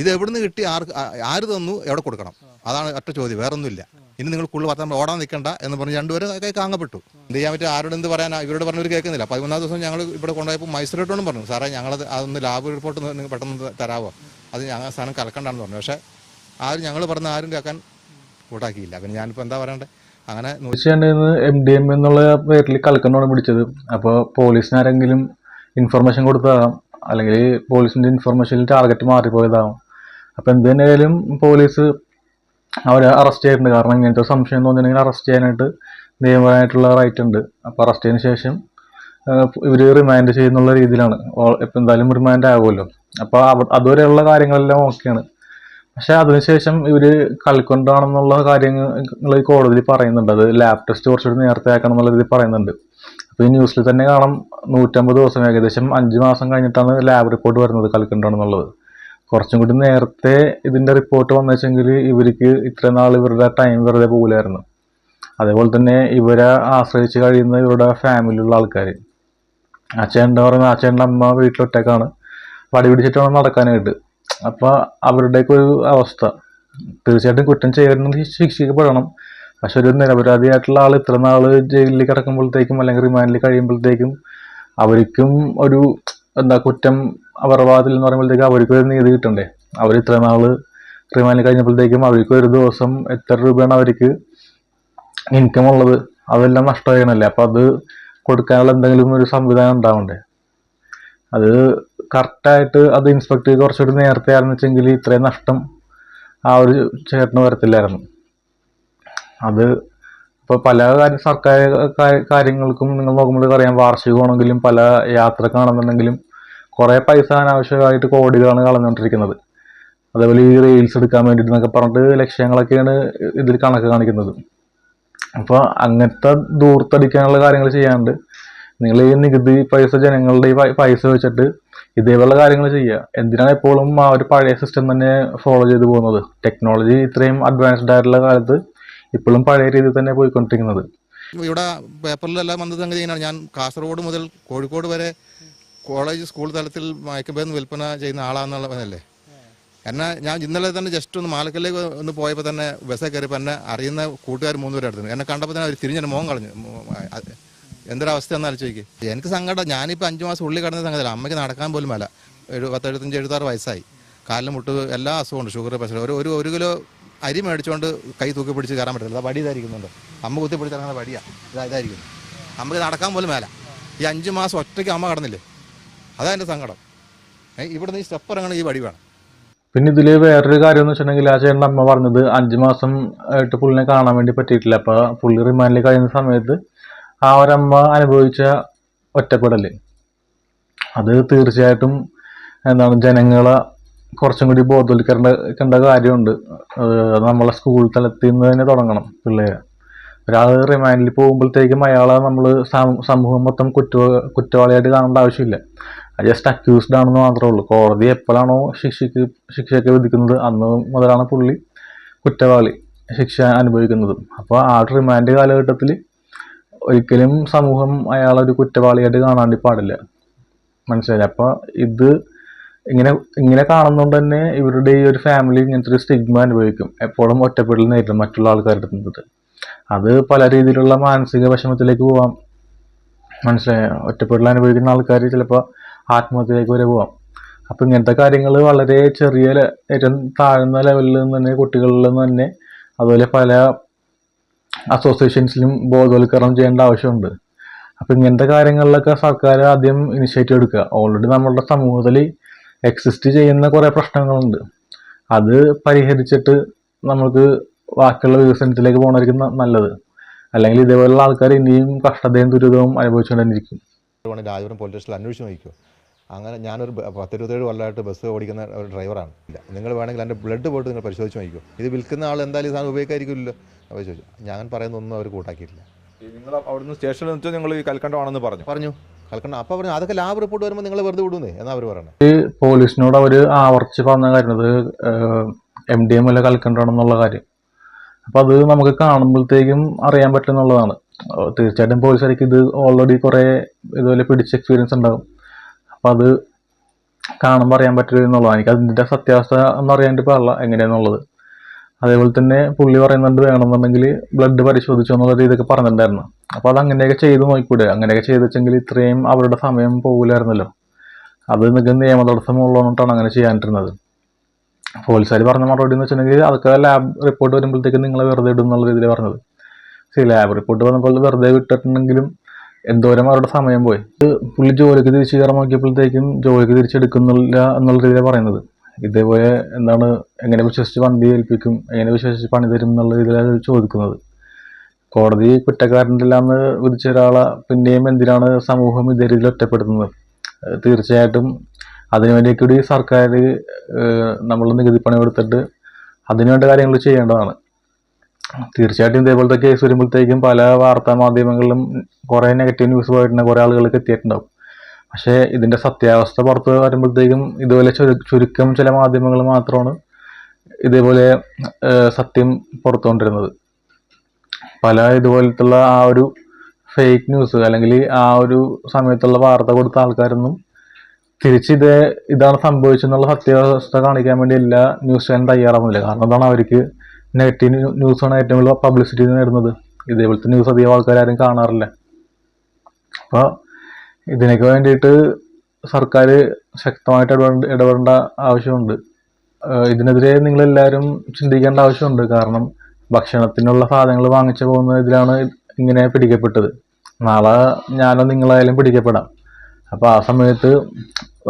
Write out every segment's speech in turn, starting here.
ഇത് എവിടുന്ന് കിട്ടി? ആർക്ക്? ആര് തന്നു? എവിടെ കൊടുക്കണം? അതാണ് ഒറ്റ ചോദ്യം. വേറൊന്നുമില്ല. ഇനി നിങ്ങൾ കൂടുതൽ പത്താം ഓടാൻ നിൽക്കണ്ട എന്ന് പറഞ്ഞ് രണ്ടുപേരും കൈ കാങ്ങപ്പെട്ടു. എന്ത് ചെയ്യാൻ പറ്റും? ആരോട് എന്ത് പറയാൻ ഇവരോട് പറഞ്ഞവർ കേൾക്കുന്നില്ല. പതിമൂന്നാം ദിവസം ഞങ്ങൾ ഇവിടെ കൊണ്ടുപോയപ്പോൾ മജിസ്ട്രേറ്റോടും പറഞ്ഞു സാറേ ഞങ്ങളത് അതൊന്ന് ലാബ് റിപ്പോർട്ട് നിങ്ങൾ പെട്ടെന്ന് തരാമോ അത് ഞങ്ങൾ സാധനം കലക്കണ്ടാന്ന് പറഞ്ഞു. പക്ഷേ ആരും ഞങ്ങൾ പറഞ്ഞ ആരും കേൾക്കാൻ കൂട്ടാക്കിയില്ല. പിന്നെ ഞാനിപ്പോൾ എന്താ പറയണ്ടേ? അങ്ങനെ എം ഡി എം എന്നുള്ള പേരിൽ കൽക്കണ്ണോട് പിടിച്ചത്. അപ്പോൾ പോലീസിനാരെങ്കിലും ഇൻഫർമേഷൻ കൊടുത്തതാകാം. അല്ലെങ്കിൽ പോലീസിന്റെ ഇൻഫർമേഷനിൽ ടാർഗറ്റ് മാറിപ്പോയതാകും. അപ്പോൾ എന്ത് തന്നെയായാലും പോലീസ് അവരെ അറസ്റ്റ് ചെയ്തിട്ടുണ്ട്. കാരണം ഇങ്ങനത്തെ സംശയം തോന്നിയിട്ടുണ്ടെങ്കിൽ അറസ്റ്റ് ചെയ്യാനായിട്ട് നിയമപരമായിട്ടുള്ള റൈറ്റ് ഉണ്ട്. അപ്പോൾ അറസ്റ്റ് ചെയ്തതിന് ശേഷം ഇവർ റിമാൻഡ് ചെയ്യുന്നുള്ള രീതിയിലാണ്. ഇപ്പം എന്തായാലും റിമാൻഡ് ആകുമല്ലോ അപ്പോൾ അതുവരെയുള്ള കാര്യങ്ങളെല്ലാം ഓക്കെയാണ്. പക്ഷെ അതിനുശേഷം ഇവർ കളിക്കൊണ്ടാണെന്നുള്ള കാര്യങ്ങൾ ഈ കോടതിയിൽ പറയുന്നുണ്ട്. അത് ലാബ് ടെസ്റ്റ് കുറച്ചുകൂടി നേരത്തെ ആക്കണം എന്നുള്ള രീതിയിൽ പറയുന്നുണ്ട്. അപ്പോൾ ഈ ന്യൂസിൽ തന്നെ കാണാം നൂറ്റമ്പത് ദിവസം ഏകദേശം അഞ്ച് മാസം കഴിഞ്ഞിട്ടാണ് ലാബ് റിപ്പോർട്ട് വരുന്നത് കളിക്കൊണ്ടാണെന്നുള്ളത് കുറച്ചും കൂടി നേരത്തെ ഇതിന്റെ റിപ്പോർട്ട് വന്നുവെച്ചെങ്കിൽ ഇവർക്ക് ഇത്ര നാൾ ഇവരുടെ ടൈം വെറുതെ പോകില്ലായിരുന്നു അതേപോലെ തന്നെ ഇവരെ ആശ്രയിച്ച് കഴിയുന്ന ഇവരുടെ ഫാമിലിയുള്ള ആൾക്കാർ അച്ഛന്റെ പറയുന്നത് അച്ഛന്റെ അമ്മ വീട്ടിലൊറ്റക്കാണ് വടി പിടിച്ചിട്ട് വേണം നടക്കാനായിട്ട്. അപ്പോൾ അവരുടെയൊക്കെ ഒരു അവസ്ഥ. തീർച്ചയായിട്ടും കുറ്റം ചെയ്യുന്നത് ശിക്ഷിക്കപ്പെടണം. പക്ഷെ ഒരു നിരപരാധിയായിട്ടുള്ള ആൾ ഇത്ര നാൾ ജയിലിൽ കിടക്കുമ്പോഴത്തേക്കും അല്ലെങ്കിൽ റിമാൻഡിൽ കഴിയുമ്പോഴത്തേക്കും അവർക്കും ഒരു എന്താ കുറ്റം അവരുടെ എന്ന് പറയുമ്പോഴത്തേക്കും അവർക്ക് ഒരു നീതി കിട്ടണ്ടേ? അവർ ഇത്ര നാൾ റിമാൻഡ് കഴിഞ്ഞപ്പോഴത്തേക്കും അവർക്ക് ഒരു ദിവസം എത്ര രൂപയാണ് അവർക്ക് ഇൻകം ഉള്ളത്? അതെല്ലാം നഷ്ടമാകണമല്ലേ അപ്പോൾ അത് കൊടുക്കാനുള്ള എന്തെങ്കിലും ഒരു സംവിധാനം ഉണ്ടാവണ്ടേ? അത് കറക്റ്റായിട്ട് അത് ഇൻസ്പെക്ട് കുറച്ചുകൂടി നേരത്തെ ആയിരുന്നു വെച്ചെങ്കിൽ ഇത്രയും നഷ്ടം ആ ഒരു ചേട്ടന് വരത്തില്ലായിരുന്നു. അത് ഇപ്പോൾ പല സർക്കാർ കാര്യങ്ങൾക്കും നിങ്ങൾ നോക്കുമ്പോൾ അറിയാം വാർഷികമാണെങ്കിലും പല യാത്രക്കാണെന്നുണ്ടെങ്കിലും കുറേ പൈസ അനാവശ്യമായിട്ട് കോടികളാണ് കളഞ്ഞുകൊണ്ടിരിക്കുന്നത്. അതേപോലെ ഈ റീൽസ് എടുക്കാൻ വേണ്ടിയിട്ട് എന്നൊക്കെ പറഞ്ഞിട്ട് ലക്ഷ്യങ്ങളൊക്കെയാണ് ഇതിൽ കണക്ക് കാണിക്കുന്നത്. അപ്പോൾ അങ്ങനത്തെ ദൂർത്തടിക്കാനുള്ള കാര്യങ്ങൾ ചെയ്യാണ്ട് നിങ്ങൾ ഈ നികുതി പൈസ ജനങ്ങളുടെ ഈ പൈസ വെച്ചിട്ട് ഇതേപോലുള്ള കാര്യങ്ങൾ ചെയ്യുക. എന്തിനാണ് എപ്പോഴും ആ ഒരു പഴയ സിസ്റ്റം തന്നെ ഫോളോ ചെയ്ത് പോകുന്നത്? ടെക്നോളജി ഇത്രയും അഡ്വാൻസ്ഡ് ആയിട്ടുള്ള കാലത്ത് ഇപ്പോഴും പഴയ രീതിയിൽ തന്നെ പോയിക്കൊണ്ടിരിക്കുന്നത്. ഇവിടെ പേപ്പറിലെല്ലാം വന്നത് സംഗതി ഞാൻ കാസർഗോഡ് മുതൽ കോഴിക്കോട് വരെ കോളേജ് സ്കൂൾ തലത്തിൽ മയക്കുമരുന്ന് വിൽപ്പന ചെയ്യുന്ന ആളാന്നുള്ളതല്ലേ എന്നാൽ ഞാൻ ഇന്നലെ തന്നെ ജസ്റ്റ് ഒന്ന് മാലക്കല്ലേക്ക് ഒന്ന് പോയപ്പോൾ തന്നെ ബസ്സേ കയറിയപ്പോൾ എന്നെ അറിയുന്ന കൂട്ടുകാർ മൂന്നുപേരെ അടുത്തു എന്നെ കണ്ടപ്പോൾ തന്നെ അവർ തിരിഞ്ഞെന്നെ മോൻ കളഞ്ഞു. എന്തൊരവസ്ഥ എന്ന് ആലോചിക്ക്. എനിക്ക് സങ്കടം. ഞാനിപ്പോൾ അഞ്ച് മാസം ഉള്ളിൽ കടന്ന സംഗതിയല്ല. അമ്മയ്ക്ക് നടക്കാൻ പോലും മേല. ഒരു പത്തെഴുപത്തഞ്ച് എഴുപത്താറ് വയസ്സായി. കാലിന് മുട്ട് എല്ലാ അസുഖമുണ്ട്. Sugar pressure. ഒരു ഒരു കിലോ അരി മേടിച്ചുകൊണ്ട് കൈ തൂക്കി പിടിച്ച് കയറാൻ പറ്റില്ല വടി ഇതായിരിക്കുന്നുണ്ട്. അമ്മ കുത്തി പിടിച്ചിറങ്ങുന്ന വടിയാ. ഇതാ ഇതായിരിക്കുന്നു. അമ്മയ്ക്ക് നടക്കാൻ പോലും മേല. ഈ അഞ്ച് മാസം ഒറ്റയ്ക്ക് അമ്മ കടന്നില്ലേ? അതാ എന്റെ സങ്കടം. ഇവിടുന്ന് ഈ സ്റ്റെപ്പ് ഇറങ്ങണ ഈ വടി വേണം. പിന്നെ ഇതിൽ വേറൊരു കാര്യം എന്ന് വെച്ചിട്ടുണ്ടെങ്കിൽ ആ ചേട്ടൻ അമ്മ പറഞ്ഞത് അഞ്ച് മാസം ആയിട്ട് പുള്ളിനെ കാണാൻ വേണ്ടി പറ്റിയിട്ടില്ല. അപ്പൊ പുള്ളി റിമാൻഡിൽ കഴിയുന്ന സമയത്ത് ആ ഒരമ്മ അനുഭവിച്ച ഒറ്റപ്പെടൽ. അത് തീർച്ചയായിട്ടും എന്താണ് ജനങ്ങളെ കുറച്ചും കൂടി ബോധവൽക്കരേണ്ട കാര്യമുണ്ട്. നമ്മളെ സ്കൂൾ തലത്തിൽ നിന്ന് തന്നെ തുടങ്ങണം പിള്ളേരെ ഒരാൾ റിമാൻഡിൽ പോകുമ്പോഴത്തേക്കും അയാളെ നമ്മൾ സമൂഹം മൊത്തം കുറ്റ കുറ്റവാളിയായിട്ട് കാണേണ്ട ആവശ്യമില്ല. ജസ്റ്റ് അക്യൂസ്ഡ് ആണെന്ന് മാത്രമേ ഉള്ളൂ. കോടതി എപ്പോഴാണോ ശിക്ഷയ്ക്ക് ശിക്ഷയൊക്കെ വിധിക്കുന്നത് അന്ന് മുതലാണ് പുള്ളി കുറ്റവാളി ശിക്ഷ അനുഭവിക്കുന്നത്. അപ്പോൾ ആ റിമാൻഡ് കാലഘട്ടത്തിൽ ഒരിക്കലും സമൂഹം അയാളൊരു കുറ്റവാളിയായിട്ട് കാണാണ്ടി പാടില്ല. മനസ്സിലായി അപ്പോൾ ഇത് ഇങ്ങനെ ഇങ്ങനെ കാണുന്നതുകൊണ്ട് തന്നെ ഇവരുടെ ഈ ഒരു ഫാമിലി ഇങ്ങനത്തെ ഒരു സ്റ്റിഗ്മ അനുഭവിക്കും. എപ്പോഴും ഒറ്റപ്പെടൽ നേരിടും മറ്റുള്ള ആൾക്കാരുടെ അടുത്ത്. അത് പല രീതിയിലുള്ള മാനസിക വിഷമത്തിലേക്ക് പോവാം. മനസ്സിലായ? ഒറ്റപ്പെടൽ അനുഭവിക്കുന്ന ആൾക്കാർ ചിലപ്പോൾ ആത്മഹത്യയിലേക്ക് വരെ പോവാം. അപ്പം ഇങ്ങനത്തെ കാര്യങ്ങൾ വളരെ ചെറിയ ഏറ്റവും താഴ്ന്ന ലെവലിൽ നിന്ന് തന്നെ കുട്ടികളിൽ നിന്ന് തന്നെ അതുപോലെ പല അസോസിയേഷൻസിലും ബോധവൽക്കരണം ചെയ്യേണ്ട ആവശ്യമുണ്ട്. അപ്പം ഇങ്ങനത്തെ കാര്യങ്ങളിലൊക്കെ സർക്കാർ ആദ്യം ഇനിഷ്യേറ്റീവ് എടുക്കുക. ഓൾറെഡി നമ്മളുടെ സമൂഹത്തിൽ എക്സിസ്റ്റ് ചെയ്യുന്ന കുറേ പ്രശ്നങ്ങളുണ്ട്. അത് പരിഹരിച്ചിട്ട് നമുക്ക് ബാക്കിയുള്ള വികസനത്തിലേക്ക് പോകണമായിരിക്കും നല്ലത്. അല്ലെങ്കിൽ ഇതേപോലുള്ള ആൾക്കാർ ഇനിയും കഷ്ടതയും ദുരിതവും അനുഭവിച്ചുകൊണ്ടിരിക്കും വേണമെങ്കിൽ രാജപുരം പോലീസ് സ്റ്റേഷനിൽ അന്വേഷിച്ച് നോക്കിക്കോ. അങ്ങനെ ഞാനൊരു പത്തിരുപത്തേഴ് കൊല്ലമായിട്ട് ബസ് ഓടിക്കുന്ന ഒരു ഡ്രൈവറാണ്. ഇല്ല നിങ്ങൾ വേണമെങ്കിൽ എന്റെ ബ്ലഡ് പോയിട്ട് നിങ്ങൾ പരിശോധിച്ച് നോക്കിക്കോ. ഇത് വിൽക്കുന്ന ആൾ എന്തായാലും ഈ സാധനം ഉപയോഗിക്കാതിരിക്കില്ലല്ലോ. അപ്പോൾ ചോദിച്ചു ഞാൻ പറയുന്നൊന്നും അവർ കൂട്ടാക്കിയിട്ടില്ല. നിങ്ങൾ അവിടുന്ന് സ്റ്റേഷനിൽ വെച്ചാൽ നിങ്ങൾ ഈ കൽക്കണ്ടമാണെന്ന് പറഞ്ഞു. പറഞ്ഞു. കൽക്കണ്ട അപ്പോൾ പറഞ്ഞു അതൊക്കെ ലാബ് റിപ്പോർട്ട് വരുമ്പോൾ നിങ്ങൾ വെറുതെ വിടുന്നേ? എന്നാ അവർ ഈ പോലീസിനോട് അവർ ആവർത്തിച്ച് പറഞ്ഞ കാര്യം എം ഡി എം അല്ല കൽക്കണ്ടാണെന്നുള്ള കാര്യം. അപ്പം അത് നമുക്ക് കാണുമ്പോഴത്തേക്കും അറിയാൻ പറ്റുന്നുള്ളതാണ്. തീർച്ചയായിട്ടും പോലീസുകാർക്ക് ഇത് ഓൾറെഡി കുറേ ഇതുപോലെ പിടിച്ച എക്സ്പീരിയൻസ് ഉണ്ടാകും. അപ്പം അത് കാണുമ്പോൾ അറിയാൻ പറ്റില്ല എന്നുള്ളതാണ്. എനിക്ക് അതിന്റെ സത്യാവസ്ഥ ഒന്നും പാടില്ല എങ്ങനെയാന്നുള്ളത്. അതേപോലെ തന്നെ പുള്ളി പറയുന്നുണ്ട് വേണമെന്നുണ്ടെങ്കിൽ ബ്ലഡ് പരിശോധിച്ചു എന്നുള്ള രീതിയൊക്കെ പറഞ്ഞിട്ടുണ്ടായിരുന്നു. അപ്പോൾ അത് അങ്ങനെയൊക്കെ ചെയ്ത് നോക്കിക്കൂടെ അങ്ങനെയൊക്കെ ചെയ്ത് വെച്ചെങ്കിൽ ഇത്രയും അവരുടെ സമയം പോകില്ലായിരുന്നല്ലോ അത് നിങ്ങൾക്ക് നിയമതടസ്സം ഉള്ളതുകൊണ്ടാണ് അങ്ങനെ ചെയ്യാനിരുന്നത് പോലീസുകാർ പറഞ്ഞ മറുപടി എന്ന് വെച്ചിട്ടുണ്ടെങ്കിൽ അതൊക്കെ ലാബ് റിപ്പോർട്ട് വരുമ്പോഴത്തേക്ക് നിങ്ങളെ വെറുതെ ഇടും എന്നുള്ള രീതിയിൽ പറഞ്ഞത്. ശരി ലാബ് റിപ്പോർട്ട് വന്നപ്പോൾ വെറുതെ വിട്ടിട്ടുണ്ടെങ്കിലും എന്തോരം അവരുടെ സമയം പോയി. പുള്ളി ജോലിക്ക് തിരിച്ചു കയറാൻ നോക്കിയപ്പോഴത്തേക്കും ജോലിക്ക് തിരിച്ചെടുക്കുന്നില്ല എന്നുള്ള രീതിയിലാണ് പറയുന്നത്. ഇതേപോലെ എന്താണ് എങ്ങനെ വിശ്വസിച്ച് വണ്ടി ഏൽപ്പിക്കും എങ്ങനെ വിശ്വസിച്ച് പണി തരും എന്നുള്ള രീതിയിലാണ് ചോദിക്കുന്നത്. കോടതി കുറ്റക്കാരന്റെ എന്ന് വിധിച്ച ഒരാളെ പിന്നെയും എന്തിനാണ് സമൂഹം ഇതേ രീതിയിൽ ഒറ്റപ്പെടുത്തുന്നത്? തീർച്ചയായിട്ടും അതിനുവേണ്ടി കൂടി സർക്കാർ നമ്മൾ നികുതി പണം എടുത്തിട്ട് അതിനുവേണ്ട കാര്യങ്ങൾ ചെയ്യേണ്ടതാണ്. തീർച്ചയായിട്ടും ഇതേപോലത്തെ കേസ് വരുമ്പോഴത്തേക്കും പല വാർത്താ മാധ്യമങ്ങളിലും കുറേ നെഗറ്റീവ് ന്യൂസ് പോയിട്ടുണ്ടെങ്കിൽ കുറേ ആളുകൾക്ക് എത്തിയിട്ടുണ്ടാവും. പക്ഷേ ഇതിന്റെ സത്യാവസ്ഥ പുറത്ത് വരുമ്പോഴത്തേക്കും ഇതുപോലെ ചുരുക്കം ചില മാധ്യമങ്ങൾ മാത്രമാണ് ഇതേപോലെ സത്യം പുറത്തുകൊണ്ടിരുന്നത്. പല ഇതുപോലത്തുള്ള ആ ഒരു ഫേക്ക് ന്യൂസ് അല്ലെങ്കിൽ ആ ഒരു സമയത്തുള്ള വാർത്ത കൊടുത്ത ആൾക്കാരൊന്നും തിരിച്ച് ഇതേ ഇതാണ് സംഭവിച്ചെന്നുള്ള സത്യാവസ്ഥ കാണിക്കാൻ വേണ്ടി എല്ലാ ന്യൂസ് ചാനൽ തയ്യാറാവുന്നില്ല. കാരണം അതാണ് അവർക്ക് നെഗറ്റീവ് ന്യൂസാണ് ഏറ്റവും കൂടുതൽ പബ്ലിസിറ്റി നേടുന്നത്. ഇതേപോലത്തെ ന്യൂസ് അധികം ആൾക്കാരും കാണാറില്ല. അപ്പോൾ ഇതിനൊക്കെ വേണ്ടിയിട്ട് സർക്കാർ ശക്തമായിട്ട് ഇടപെടേണ്ട ഇടപെടേണ്ട ആവശ്യമുണ്ട്. ഇതിനെതിരെ നിങ്ങളെല്ലാവരും ചിന്തിക്കേണ്ട ആവശ്യമുണ്ട്. കാരണം ഭക്ഷണത്തിനുള്ള സാധനങ്ങൾ വാങ്ങിച്ചു പോകുന്ന ഇതിലാണ് ഇങ്ങനെ പിടിക്കപ്പെട്ടത്. നാളെ ഞാനോ നിങ്ങളായാലും പിടിക്കപ്പെടാം. അപ്പോൾ ആ സമയത്ത്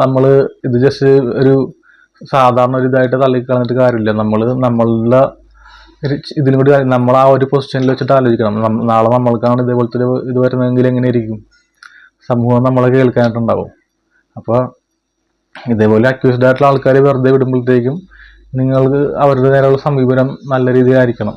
നമ്മൾ ഇത് ജസ്റ്റ് ഒരു സാധാരണ ഒരു ഇതായിട്ട് തള്ളിക്കളഞ്ഞിട്ട് കാര്യമില്ല. നമ്മൾ നമ്മളുടെ ഇതിലും കൂടി നമ്മൾ ആ ഒരു പൊസിഷനിൽ വെച്ചിട്ട് ആലോചിക്കണം. നാളെ നമ്മൾക്കാണ് ഇതേപോലത്തെ ഇത് വരുന്നതെങ്കിൽ എങ്ങനെ ഇരിക്കും? സമൂഹം നമ്മളെ കേൾക്കാനായിട്ടുണ്ടാവും അപ്പോൾ ഇതേപോലെ അക്യൂസ്ഡ് ആയിട്ടുള്ള ആൾക്കാർ വെറുതെ വിടുമ്പോഴത്തേക്കും നിങ്ങൾക്ക് അവരുടെ നേരെയുള്ള സമീപനം നല്ല രീതിയിലായിരിക്കണം